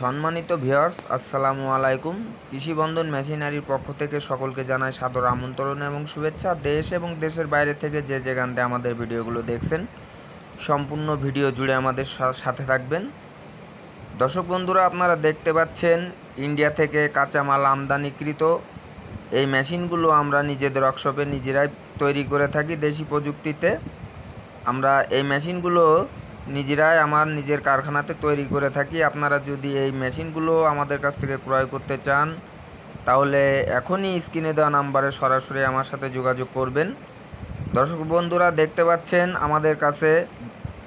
সম্মানিত ভিউয়ার্স, আসসালামু আলাইকুম। কৃষি বন্ধন মেশিনারির পক্ষ থেকে সকলকে জানাই সাদর আমন্ত্রণ এবং শুভেচ্ছা। দেশ এবং দেশের বাইরে থেকে যে যেখান থেকে আমাদের ভিডিওগুলো দেখছেন, সম্পূর্ণ ভিডিও জুড়ে আমাদের সাথে থাকবেন। দর্শক বন্ধুরা, আপনারা দেখতে পাচ্ছেন, ইন্ডিয়া থেকে কাঁচামাল আমদানিকৃত। এই মেশিনগুলো আমরা নিজেদের ওয়ার্কশপে নিজেরাই তৈরি করে থাকি দেশি প্রযুক্তিতে। আমরা এই মেশিনগুলো নিজেরাই আমার নিজের কারখানাতে তৈরি করে থাকি। আপনারা যদি এই মেশিনগুলো আমাদের কাছ থেকে ক্রয় করতে চান, তাহলে এখনই স্ক্রিনে দেওয়া নাম্বারে সরাসরি আমার সাথে যোগাযোগ করবেন। দর্শক বন্ধুরা, দেখতে পাচ্ছেন আমাদের কাছে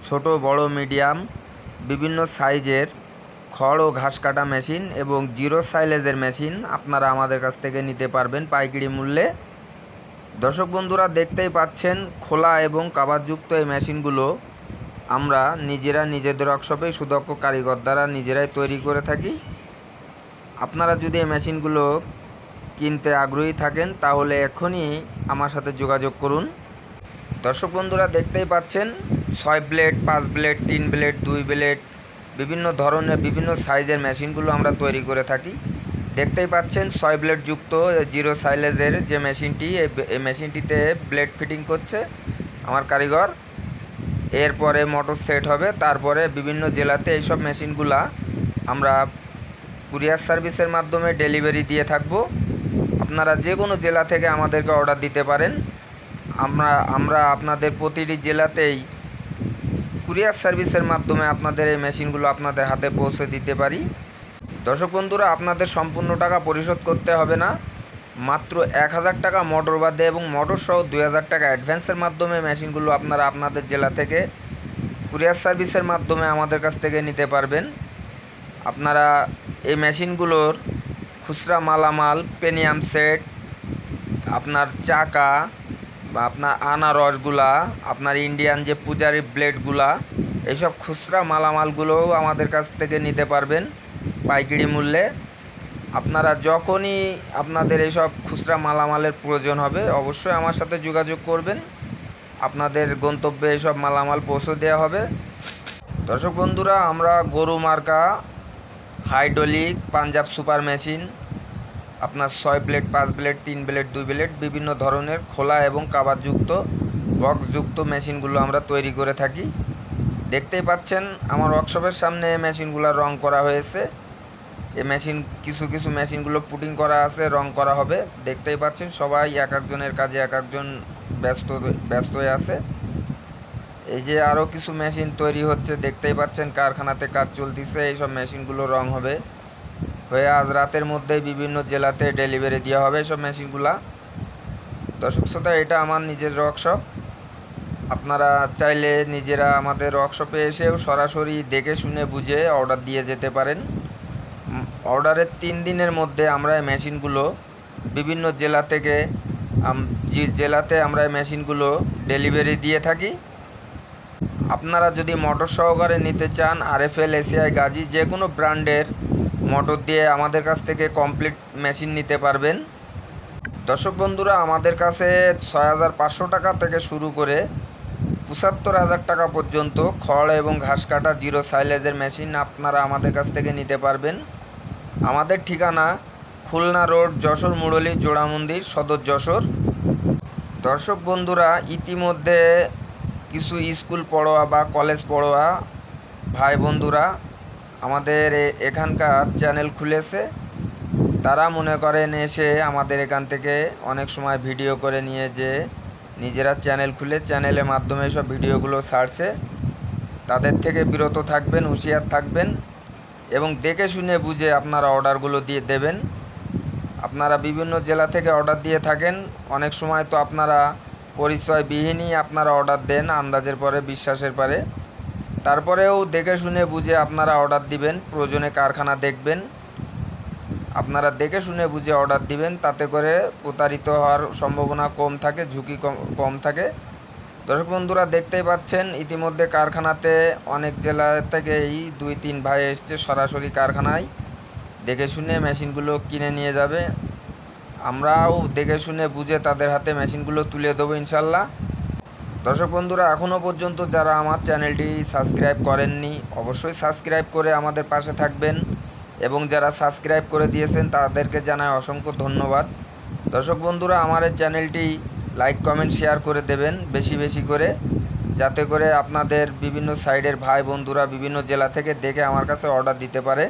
ছোট, বড়, মিডিয়াম, বিভিন্ন সাইজের খড় ও ঘাস কাটা মেশিন এবং জিরো সাইলেজের মেশিন আপনারা আমাদের কাছ থেকে নিতে পারবেন পাইকারি মূল্যে। দর্শক বন্ধুরা, দেখতেই পাচ্ছেন খোলা এবং কাবারযুক্ত এই মেশিনগুলো আমরা নিজেরা নিজেদের ওয়ার্কশপে সুদক্ষ কারিগর দ্বারা নিজেরাই তৈরি করে থাকি। আপনারা যদি এই মেশিনগুলো কিনতে আগ্রহী থাকেন, তাহলে এখনই আমার সাথে যোগাযোগ করুন। দর্শক বন্ধুরা, দেখতেই পাচ্ছেন, ছয় ব্লেড পাঁচ ব্লেড তিন ব্লেড দুই ব্লেড বিভিন্ন ধরনের, বিভিন্ন সাইজের মেশিনগুলো আমরা তৈরি করে থাকি। দেখতেই পাচ্ছেন, ছয় ব্লেড যুক্ত জিরো সাইলেজের যে মেশিনটি এই মেশিনটিতে ব্লেড ফিটিং করছে আমার কারিগর। এরপরে মোটর সেট হবে, তারপরে বিভিন্ন জেলাতে এইসব মেশিনগুলা আমরা কুরিয়ার সার্ভিসের মাধ্যমে ডেলিভারি দিয়ে থাকব। আপনারা যে কোনো জেলা থেকে আমাদেরকে অর্ডার দিতে পারেন। আমরা আমরা আপনাদের প্রতিটি জেলাতেই কুরিয়ার সার্ভিসের মাধ্যমে আপনাদের এই মেশিনগুলো আপনাদের হাতে পৌঁছে দিতে পারি। দর্শক বন্ধুরা, আপনাদের সম্পূর্ণ টাকা পরিশোধ করতে হবে না। মাত্র এক হাজার টাকা মোটর বাদে এবং মোটর সহ দুই হাজার টাকা অ্যাডভান্সের মাধ্যমে মেশিনগুলো আপনারা আপনাদের জেলা থেকে কুরিয়ার সার্ভিসের মাধ্যমে আমাদের কাছ থেকে নিতে পারবেন। আপনারা এই মেশিনগুলোর খুচরা মালামাল, পেনিয়াম সেট, আপনার চাকা বা আপনার আনারসগুলা, আপনার ইন্ডিয়ান যে পূজারি ব্লেডগুলা এইসব খুচরা মালামালগুলোও আমাদের কাছ থেকে নিতে পারবেন পাইকারি মূল্যে। আপনারা যখনই আপনাদের এইসব খুচরা মালামালের প্রয়োজন হবে, অবশ্যই আমার সাথে যোগাযোগ করবেন। আপনাদের গন্তব্যে এইসব মালামাল পৌঁছে দেওয়া হবে। দর্শক বন্ধুরা, আমরা গরু মার্কা হাইড্রোলিক পাঞ্জাব সুপার মেশিন, আপনার ছয় প্লেট, পাঁচ প্লেট, তিন প্লেট, দুই প্লেট, বিভিন্ন ধরনের খোলা এবং কাবারযুক্ত, বক্সযুক্ত মেশিনগুলো আমরা তৈরি করে থাকি। দেখতেই পাচ্ছেন, আমার ওয়ার্কশপের সামনে মেশিনগুলো রং করা হয়েছে। এই মেশিন কিছু কিছু মেশিনগুলো পুটিং করা আছে, রং করা হবে। দেখতেই পাচ্ছেন, সবাই এক একজনের কাজে এক একজন ব্যস্ত ব্যস্ত হয়ে আছে। এই যে আরও কিছু মেশিন তৈরি হচ্ছে, দেখতেই পাচ্ছেন, কারখানাতে কাজ চলতেছে, এইসব মেশিনগুলো রং হবে। হয়ে আজ রাতের মধ্যেই বিভিন্ন জেলাতে ডেলিভারি দেওয়া হবে সব মেশিনগুলা দর্শক শ্রোতা, এটা আমার নিজের ওয়ার্কশপ আপনারা চাইলে নিজেরা আমাদের ওয়ার্কশপে এসেও সরাসরি দেখে শুনে বুঝে অর্ডার দিয়ে যেতে পারেন। অর্ডারের তিন দিনের মধ্যে আমরা এই মেশিনগুলো বিভিন্ন জেলা থেকে যে জেলাতে আমরা এই মেশিনগুলো ডেলিভারি দিয়ে থাকি। আপনারা যদি মোটর সহকারে নিতে চান, আরএফএল, এসিআই, গাজি, যে কোনো ব্র্যান্ডের মোটর দিয়ে আমাদের কাছ থেকে কমপ্লিট মেশিন নিতে পারবেন। দর্শক বন্ধুরা, আমাদের কাছে ছয় হাজার পাঁচশো টাকা থেকে শুরু করে পঁচাত্তর হাজার টাকা পর্যন্ত খড় এবং ঘাস কাটা জিরো সাইলেজের মেশিন আপনারা আমাদের কাছ থেকে নিতে পারবেন। আমাদের ঠিকানা খুলনা রোড, যশোর মুরলী, জোড়া মন্দির, সদর যশোর। দর্শক বন্ধুরা, ইতিমধ্যে কিছু স্কুল পড়োয়া বা কলেজ পড়োয়া ভাই বন্ধুরা আমাদের এখানকার চ্যানেল খুলেছে। তারা মনে করেন এসে আমাদের এখান থেকে অনেক সময় ভিডিও করে নিয়ে যে নিজেরা চ্যানেল খুলে চ্যানেলের মাধ্যমে সব ভিডিওগুলো ছাড়ছে। তাদের থেকে বিরত থাকবেন, হুঁশিয়ার থাকবেন। এবং দেখে শুনে বুঝে আপনারা অর্ডারগুলো দিয়ে দেবেন। আপনারা বিভিন্ন জেলা থেকে অর্ডার দিয়ে থাকেন। অনেক সময় তো আপনারা পরিচয়বিহীনই আপনারা অর্ডার দেন, আন্দাজের পরে, বিশ্বাসের পরে। তারপরেও দেখে শুনে বুঝে আপনারা অর্ডার দিবেন, প্রয়োজনে কারখানা দেখবেন। আপনারা দেখে শুনে বুঝে অর্ডার দিবেন, তাতে করে প্রতারিত হওয়ার সম্ভাবনা কম থাকে, ঝুঁকি কম থাকে। দর্শক বন্ধুরা, দেখতেই পাচ্ছেন, ইতিমধ্যে কারখানাতে অনেক জেলা থেকেই দুই, তিন ভাই এসছে সরাসরি কারখানায়। দেখে শুনে মেশিনগুলো কিনে নিয়ে যাবে। আমরাও দেখে শুনে বুঝে তাদের হাতে মেশিনগুলো তুলে দেবো ইনশাল্লাহ। দর্শক বন্ধুরা এখনও পর্যন্ত যারা আমার চ্যানেলটি সাবস্ক্রাইব করেননি, অবশ্যই সাবস্ক্রাইব করে আমাদের পাশে থাকবেন এবং যারা সাবস্ক্রাইব করে দিয়েছেন, তাদেরকে জানায় অসংখ্য ধন্যবাদ। দর্শক বন্ধুরা, আমার এই চ্যানেলটি লাইক কমেন্ট শেয়ার করে দেবেন, বেশি বেশি করে, যাতে করে আপনাদের বিভিন্ন সাইডের ভাই বন্ধুরা বিভিন্ন জেলা থেকে দেখে আমার কাছে অর্ডার দিতে পারে।